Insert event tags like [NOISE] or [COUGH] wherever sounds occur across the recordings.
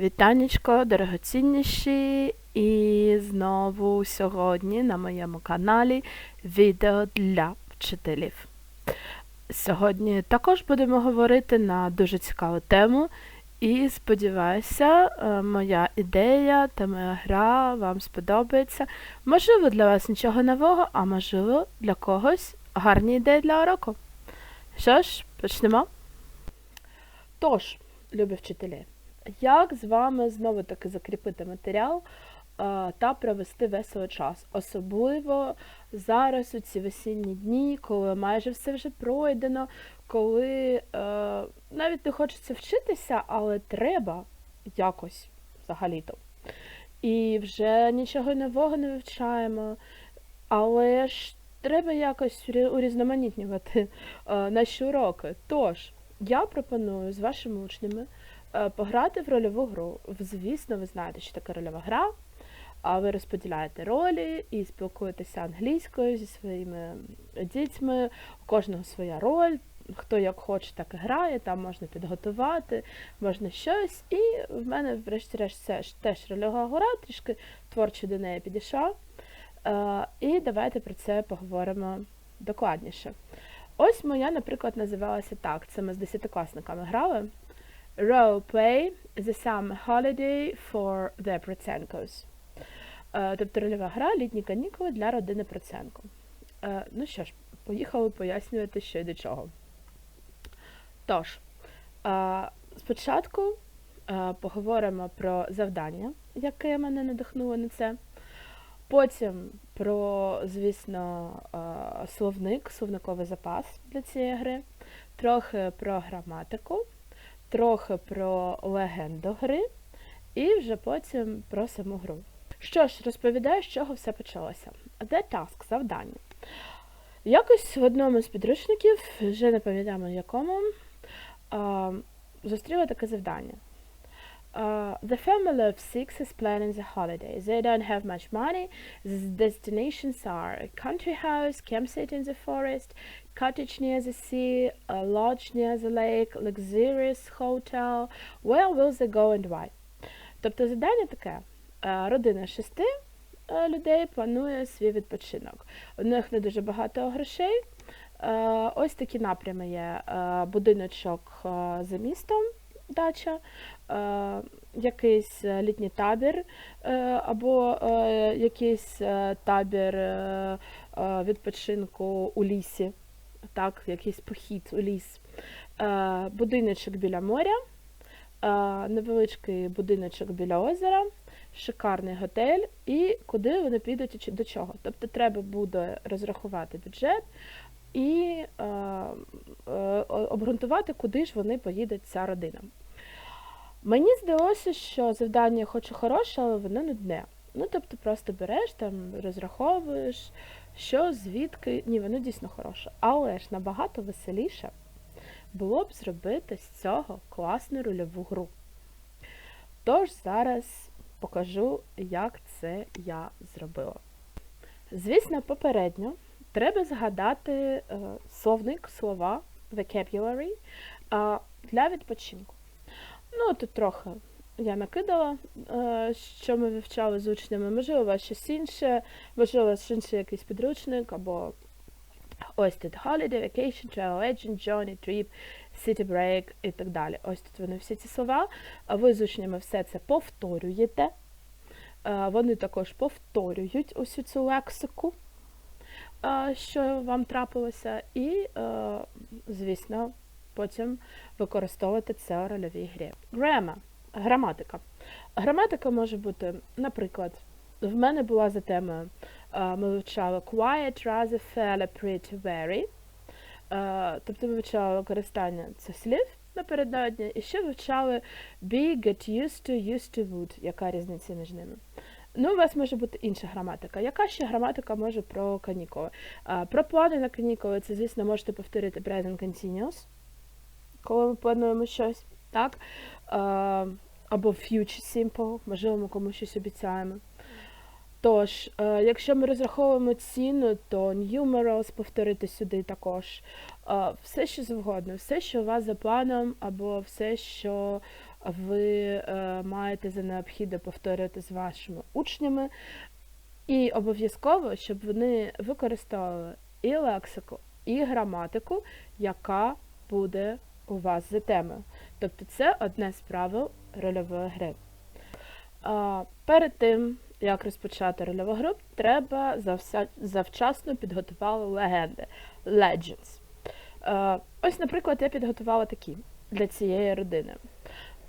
Вітанечко, дорогоцінніші, і знову сьогодні на моєму каналі відео для вчителів. Сьогодні також будемо говорити на дуже цікаву тему, і сподіваюся, е, моя ідея та моя гра вам сподобається. Можливо, для вас нічого нового, а можливо, для когось гарні ідеї для уроку. Що ж, почнемо. Тож, любі вчителі, як з вами знову таки закріпити матеріал е, та провести весело час? Особливо зараз у ці весінні дні, коли майже все вже пройдено, коли е, навіть не хочеться вчитися, але треба якось взагалі-то. І вже нічого нового не вивчаємо, але ж треба якось урізноманітнювати е, наші уроки. Тож, я пропоную з вашими учнями пограти в рольову гру. Звісно, ви знаєте, що таке рольова гра. А ви розподіляєте ролі і спілкуєтеся англійською зі своїми дітьми. У кожного своя роль. Хто як хоче, так і грає, там можна підготувати, можна щось. І в мене, врешті-решт, це ж теж рольова гра, трішки творчо до неї підійшла. Е, і давайте про це поговоримо докладніше. Ось моя, наприклад, називалася так. Це ми з десятикласниками грали. Role play The Summer Holiday for the Проценкos. Е, Тобто рольова гра літні канікули для родини Проценко. Е, Ну що ж, поїхали пояснювати, що й до чого. Тож, е, спочатку поговоримо про завдання, яке мене надихнуло на це. Потім про, звісно, словник, словниковий запас для цієї гри, трохи про граматику, трохи про легенду гри, і вже потім про саму гру. Що ж, розповідаю, з чого все почалося. Де таск, завдання. Якось в одному з підручників, вже не пам'ятаємо якому, зустріла таке завдання. Uh, the family of six is planning the holidays. They don't have much money. The destinations are a country house, campsite in the forest, cottage near the sea, a lodge near the lake, luxurious hotel. Where will they go and why? Тобто завдання таке. Е, Родина шести е, людей планує свій відпочинок. У них не дуже багато грошей. Е, Ось такі напрями є. Е, Будиночок е, за містом, дача, е, якийсь е, літній табір е, або якийсь табір відпочинку у лісі, так, якийсь похід у ліс, будиночок біля моря, невеличкий будиночок біля озера, шикарний готель і куди вони підуть і до чого. Тобто треба буде розрахувати бюджет і е, е, обґрунтувати, куди ж вони поїдуть ця родина. Мені здалося, що завдання хоч і хороше, але воно нудне. Ну, тобто просто береш там, розраховуєш, що, звідки. Ні, воно дійсно хороше. Але ж набагато веселіше було б зробити з цього класну рольову гру. Тож зараз покажу, як це я зробила. Звісно, попередньо треба згадати е, словник, слова, vocabulary для відпочинку. Ну, тут трохи я накидала, е, що ми вивчали з учнями. Можливо, щось інше, можливо, вас інший якийсь підручник, або ось тут holiday, vacation, travel agent, journey, trip, city break і так далі. Ось тут вони всі ці слова. А ви з учнями все це повторюєте. Е, Вони також повторюють усю цю лексику, е, що вам трапилося, і, звісно, потім використовувати це у рольовій грі. Grammar – граматика. Граматика може бути, наприклад, в мене була за темою, е, ми вивчали quiet, rather, fairly, pretty, very. Е, Тобто ми вивчали використання цих слів напередодні, і ще вивчали be, get used to, used to, would. Яка різниця між ними? Ну, у вас може бути інша граматика. Яка ще граматика може про канікули? Е, Про плани на канікули, це, звісно, можете повторити present continuous, коли ми плануємо щось, так? Е, Або future simple, можливо, ми комусь щось обіцяємо. Тож, е, якщо ми розраховуємо ціну, то numerals повторити сюди також. Е, все, що завгодно, все, що у вас за планом, або все, що ви маєте за необхідне повторювати з вашими учнями. І обов'язково, щоб вони використовували і лексику, і граматику, яка буде у вас за темою. Тобто це одне з правил рольової гри. Перед тим, як розпочати рольову гру, треба завчасно підготувати легенди Legends. Ось, наприклад, я підготувала такі для цієї родини.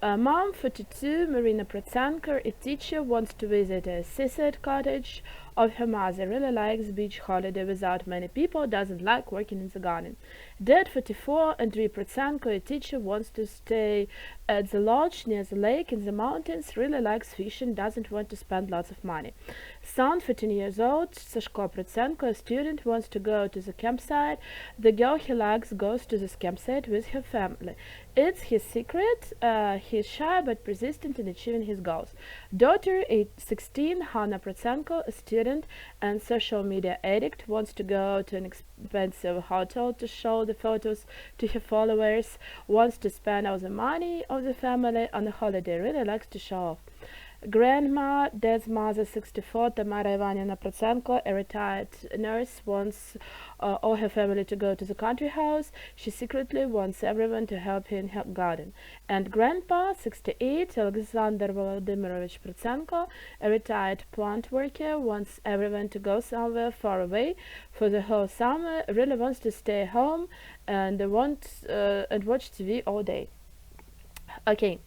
Uh, Mom, 42, Marina Protsanker, a teacher, wants to visit a seaside cottage of her mother, really likes beach holiday without many people, doesn't like working in the garden. Dad, 44, Andrei Protsanko, a teacher, wants to stay at the lodge near the lake in the mountains, really likes fishing, doesn't want to spend lots of money. Son, 15 years old, Sashko Protsenko, a student, wants to go to the campsite. The girl he likes goes to this campsite with her family. It's his secret. Uh, he's shy but persistent in achieving his goals. Daughter, 16, Hanna Protsenko, a student and social media addict, wants to go to an expensive hotel to show the photos to her followers, wants to spend all the money of the family on a holiday, really likes to show off grandma, dad's mother, 64, Tamara Ivanovna Prochenko, a retired nurse, wants uh, all her family to go to the country house. She secretly wants everyone to help her in her garden. And grandpa, 68, Alexander Volodymyrovich Prochenko, a retired plant worker, wants everyone to go somewhere far away for the whole summer, really wants to stay home and, want, uh, and watch TV all day. Okay.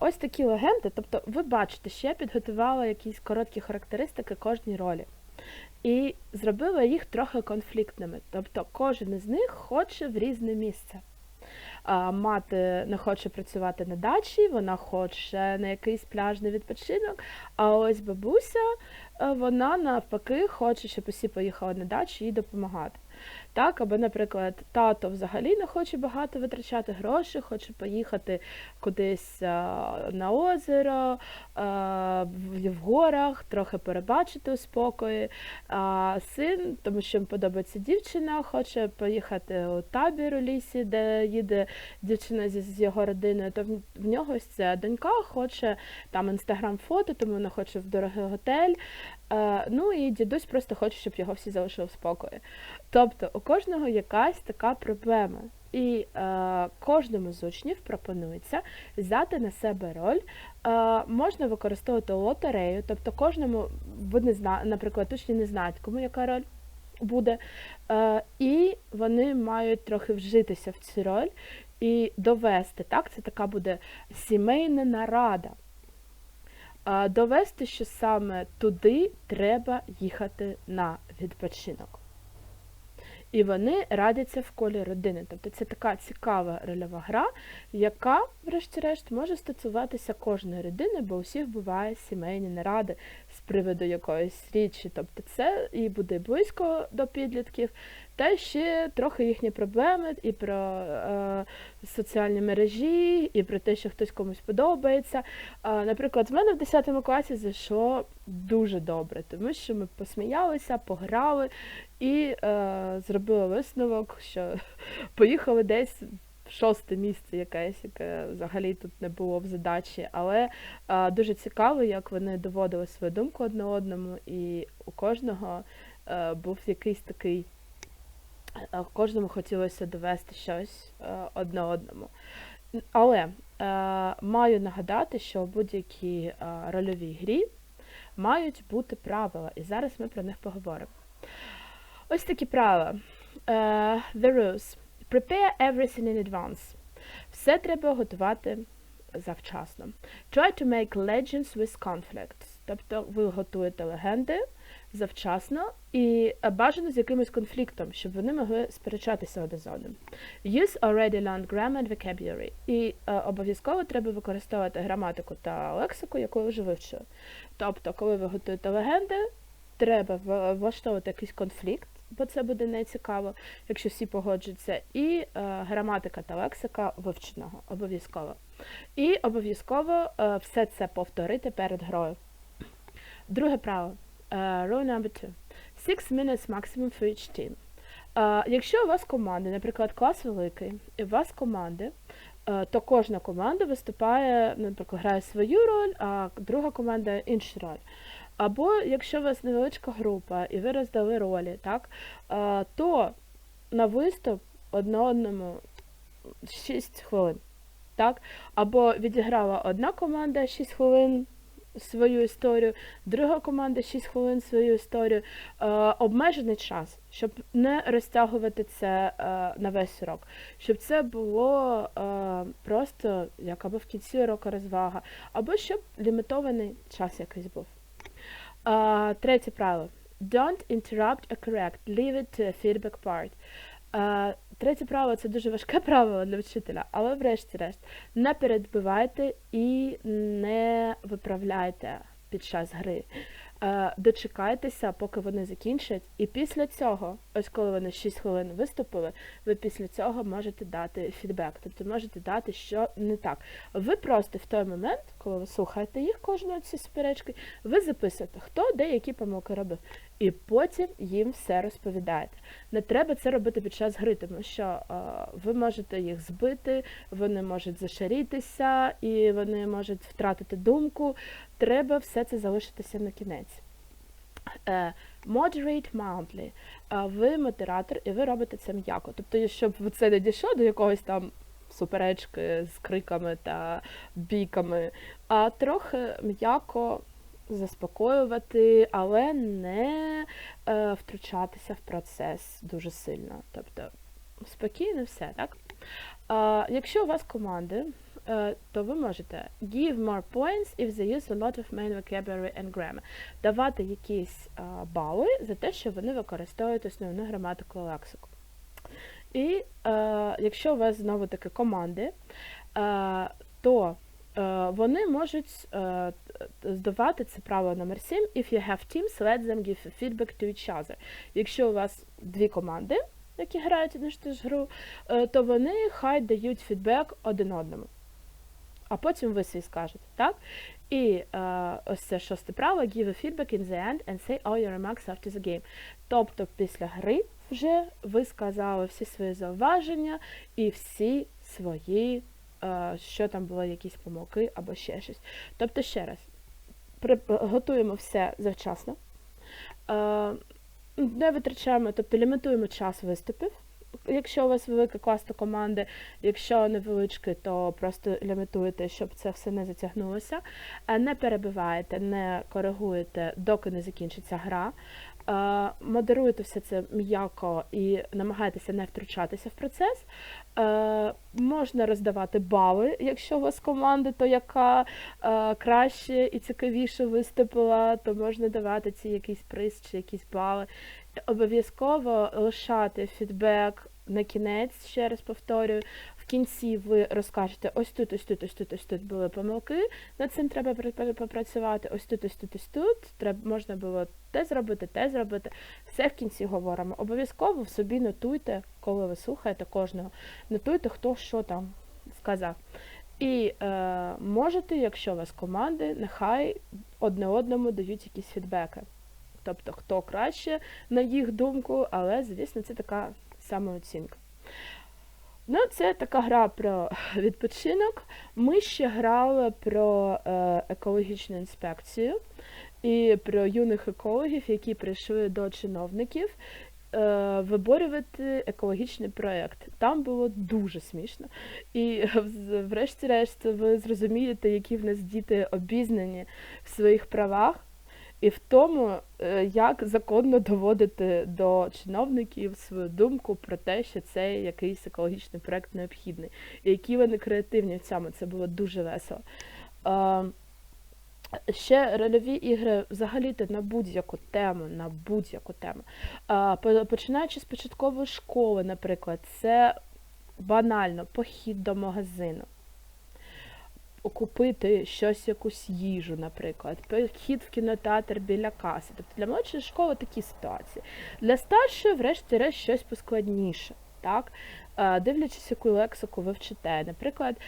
Ось такі легенди, тобто ви бачите, що я підготувала якісь короткі характеристики кожній ролі. І зробила їх трохи конфліктними. Тобто кожен із них хоче в різне місце. Мати не хоче працювати на дачі, вона хоче на якийсь пляжний відпочинок. А ось бабуся, вона навпаки хоче, щоб усі поїхали на дачу і допомагати. Так, або, наприклад, тато взагалі не хоче багато витрачати гроші, хоче поїхати кудись а, на озеро, а, в, горах, трохи перебачити у спокої. А син, тому що йому подобається дівчина, хоче поїхати у табір у лісі, де їде дівчина з його родиною, то в, в нього ось ця донька хоче там інстаграм-фото, тому вона хоче в дорогий готель. Е, ну і дідусь просто хоче, щоб його всі залишили в спокої. Тобто у кожного якась така проблема. І е, кожному з учнів пропонується взяти на себе роль. Е, можна використовувати лотерею, тобто кожному не зна, наприклад, учні не знають, кому яка роль буде. Е, і вони мають трохи вжитися в цю роль і довести. Так, це така буде сімейна нарада. Е, довести, що саме туди треба їхати на відпочинок. І вони радяться в колі родини. Тобто це така цікава рольова гра, яка, врешті-решт, може стосуватися кожної родини, бо у всіх буває сімейні наради з приводу якоїсь річі. Тобто це і буде близько до підлітків, та ще трохи їхні проблеми і про е, соціальні мережі, і про те, що хтось комусь подобається. Е, наприклад, в мене в 10 класі зайшло дуже добре, тому що ми посміялися, пограли і е, зробили висновок, що [LAUGHS] поїхали десь шосте місце якесь, яке взагалі тут не було в задачі. Але е, дуже цікаво, як вони доводили свою думку одне одному, і у кожного е, був якийсь такий. Кожному хотілося довести щось е, одне одному. Але е, маю нагадати, що у будь-якій е, рольовій грі мають бути правила, і зараз ми про них поговоримо. Ось такі правила. The rules. Prepare everything in advance. Все треба готувати завчасно. Try to make legends with conflicts. Тобто ви готуєте легенди завчасно і е, бажано з якимось конфліктом, щоб вони могли сперечатися один з одним. Use already learned grammar and vocabulary. І е, обов'язково треба використовувати граматику та лексику, яку ви вже вивчили. Тобто, коли ви готуєте легенди, треба влаштовувати якийсь конфлікт, бо це буде нецікаво, якщо всі погоджуються, і е, граматика та лексика вивченого обов'язково. І обов'язково е, все це повторити перед грою. Друге правило. Rule number two. Six minutes maximum for each team. Е, якщо у вас команди, наприклад, клас великий, і у вас команди, е, то кожна команда виступає, наприклад, грає свою роль, а друга команда іншу роль. Або якщо у вас невеличка група і ви роздали ролі, так, е, то на виступ одне одному 6 хвилин. Так? Або відіграла одна команда 6 хвилин свою історію, друга команда 6 хвилин свою історію. Е, обмежений час, щоб не розтягувати це е, на весь урок, щоб це було е, просто як або в кінці року розвага, або щоб лімітований час якийсь був. Третє правило. Don't interrupt a correct. Leave it to a feedback part. Третє правило це дуже важке [LAUGHS] правило для вчителя, але врешті-решт не передбивайте і не виправляйте під час гри. Е, дочекайтеся, поки вони закінчать, і після цього, ось коли вони 6 хвилин виступили, ви після цього можете дати фідбек, тобто можете дати, що не так. Ви просто в той момент, коли ви слухаєте їх кожної ці суперечки, ви записуєте, хто де які помилки робив, і потім їм все розповідаєте. Не треба це робити під час гри, тому що е, ви можете їх збити, вони можуть зашарітися і вони можуть втратити думку. Треба все це залишитися на кінець. Е, Moderate mildly. Е, Ви модератор і ви робите це м'яко. Тобто, щоб це не дійшло до якогось там суперечки з криками та бійками, а трохи м'яко заспокоювати, але не е, втручатися в процес дуже сильно. Тобто спокійно все, так? Е, якщо у вас команди, е, то ви можете give more points if they use a lot of main vocabulary and grammar. Давати якісь е, бали за те, що вони використовують основну граматику лексику. І е, якщо у вас знову таки команди, е, то вони можуть е, здавати це правило номер 7 If you have teams, let them give feedback to each other. Якщо у вас дві команди, які грають одну ж ту ж гру, е, то вони хай дають фідбек один одному. А потім ви свій скажете, так? І е, ось це шосте правило give a feedback in the end and say all your remarks after the game. Тобто після гри вже ви сказали всі свої зауваження і всі свої, е, що там були якісь помилки або ще щось. Тобто, ще раз, при, готуємо все завчасно, е, не витрачаємо, тобто лімітуємо час виступів. Якщо у вас велика класна команда, якщо невеличкі, то просто лімітуєте, щоб це все не затягнулося. Е, Не перебиваєте, не коригуєте, доки не закінчиться гра. Е, Модеруєте все це м'яко і намагаєтеся не втручатися в процес. Е, Можна роздавати бали, якщо у вас команда, то яка е, краще і цікавіше виступила, то можна давати ці якийсь приз чи якісь бали. Обов'язково лишати фідбек на кінець, ще раз повторюю. Кінці ви розкажете, ось тут, ось тут, ось тут, ось тут були помилки. Над цим треба попрацювати. Ось тут, ось тут, ось тут. Треба можна було те зробити, те зробити. Все в кінці говоримо. Обов'язково в собі нотуйте, коли ви слухаєте кожного. Нотуйте, хто що там сказав. І е, можете, якщо у вас команди, нехай одне одному дають якісь фідбеки. Тобто, хто краще, на їх думку, але, звісно, це така самооцінка. Ну, це така гра про [LAUGHS] відпочинок. Ми ще грали про е, екологічну інспекцію і про юних екологів, які прийшли до чиновників е, виборювати екологічний проєкт. Там було дуже смішно. І [LAUGHS] врешті-решт ви зрозумієте, які в нас діти обізнані в своїх правах. І в тому, е, як законно доводити до чиновників свою думку про те, що цей якийсь екологічний проект необхідний, і які вони креативні в цьому, це було дуже весело. Ще рольові ігри взагалі-то на будь-яку тему, на будь-яку тему. Починаючи з початкової школи, наприклад, це банально похід до магазину купити щось, якусь їжу, наприклад, похід в кінотеатр біля каси. Тобто для молодшої школи такі ситуації. Для старшої, врешті-решт, щось поскладніше. Так? Е, Дивлячись, яку лексику ви вчите. Наприклад, е,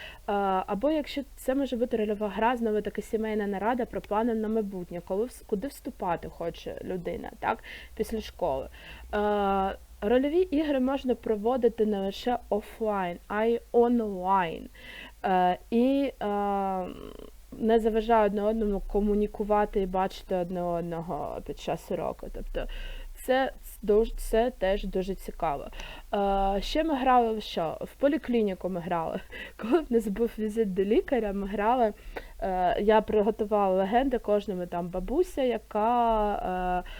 або якщо це може бути рольова гра, знову така сімейна нарада про плани на майбутнє, коли куди вступати хоче людина так? після школи. Е, рольові ігри можна проводити не лише офлайн, а й онлайн. Е, і е, не заважає одне одному комунікувати і бачити одне одного під час уроку. Тобто це, це теж дуже цікаво. Е, ще ми грали в що? В поліклініку ми грали. [LAUGHS] Коли в нас був візит до лікаря, ми грали. Е, я приготувала легенди кожному там бабуся, яка е,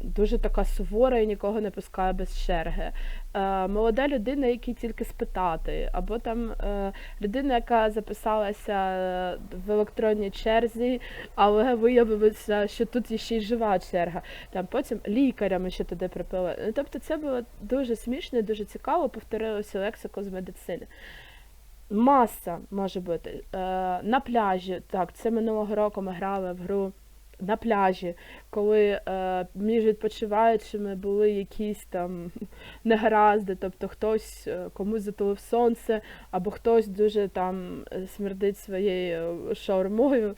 дуже така сувора і нікого не пускає без черги. Е, молода людина, якій тільки спитати, або там е, людина, яка записалася е, в електронній черзі, але виявилося, що тут ще й жива черга. Там потім лікаря ми ще туди припили. Ну, Тобто це було дуже смішно і дуже цікаво, повторилося лексику з медицини. Маса може бути. На пляжі, так, це минулого року ми грали в гру на пляжі, коли е, між відпочиваючими були якісь там [LAUGHS] негаразди, тобто хтось е, комусь затулив сонце, або хтось дуже там е, смердить своєю шаурмою.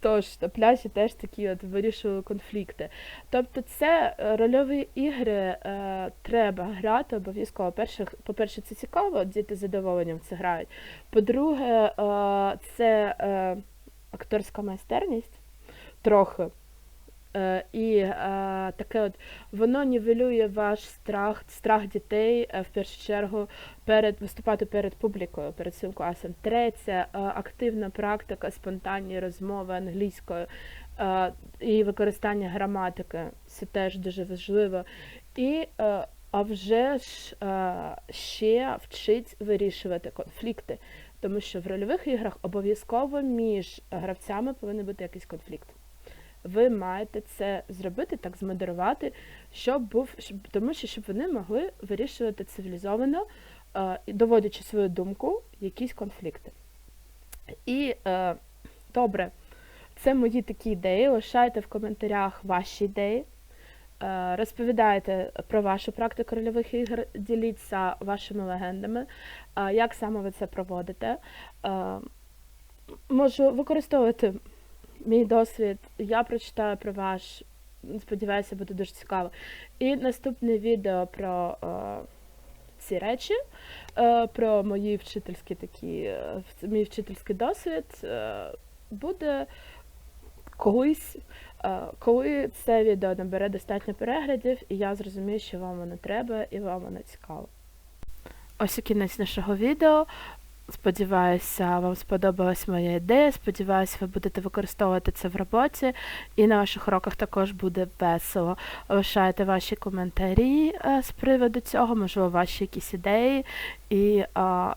Тож на пляжі теж такі от вирішували конфлікти. Тобто, це е, рольові ігри е, треба грати обов'язково. Перше, по-перше, це цікаво, діти з задоволенням це грають. По-друге, е, це е, акторська майстерність трохи. Е, і е, таке от воно нівелює ваш страх, страх дітей е, в першу чергу перед виступати перед публікою, перед цим класом. Третє активна практика спонтанні розмови англійською і використання граматики. Це теж дуже важливо. І а вже ж ще вчить вирішувати конфлікти, тому що в рольових іграх обов'язково між гравцями повинен бути якийсь конфлікт. Ви маєте це зробити, так змодерувати, щоб був, щоб, тому що щоб вони могли вирішувати цивілізовано, е, доводячи свою думку, якісь конфлікти. І е, добре, це мої такі ідеї. Лишайте в коментарях ваші ідеї. Е, Розповідайте про вашу практику рольових ігор, діліться вашими легендами, е, як саме ви це проводите. Е, Можу використовувати мій досвід, я прочитаю про ваш. Сподіваюся, буде дуже цікаво. І наступне відео про е, ці речі, е, про мої вчительські такі, е, мій вчительський досвід е, буде колись, е, коли це відео набере достатньо переглядів, і я зрозумію, що вам воно треба і вам воно цікаво. Ось і кінець нашого відео. Сподіваюся, вам сподобалась моя ідея. Сподіваюся, ви будете використовувати це в роботі, і на ваших уроках також буде весело. Лишайте ваші коментарі е, з приводу цього, можливо, ваші якісь ідеї. І е,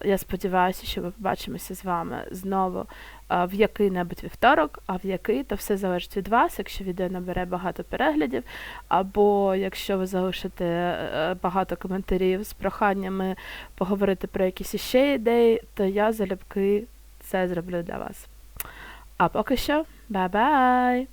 я сподіваюся, що ми побачимося з вами знову в який-небудь вівторок, а в який то все залежить від вас, якщо відео набере багато переглядів, або якщо ви залишите е, багато коментарів з проханнями поговорити про якісь іще ідеї, то я залюбки це зроблю для вас. А поки що, бай-бай!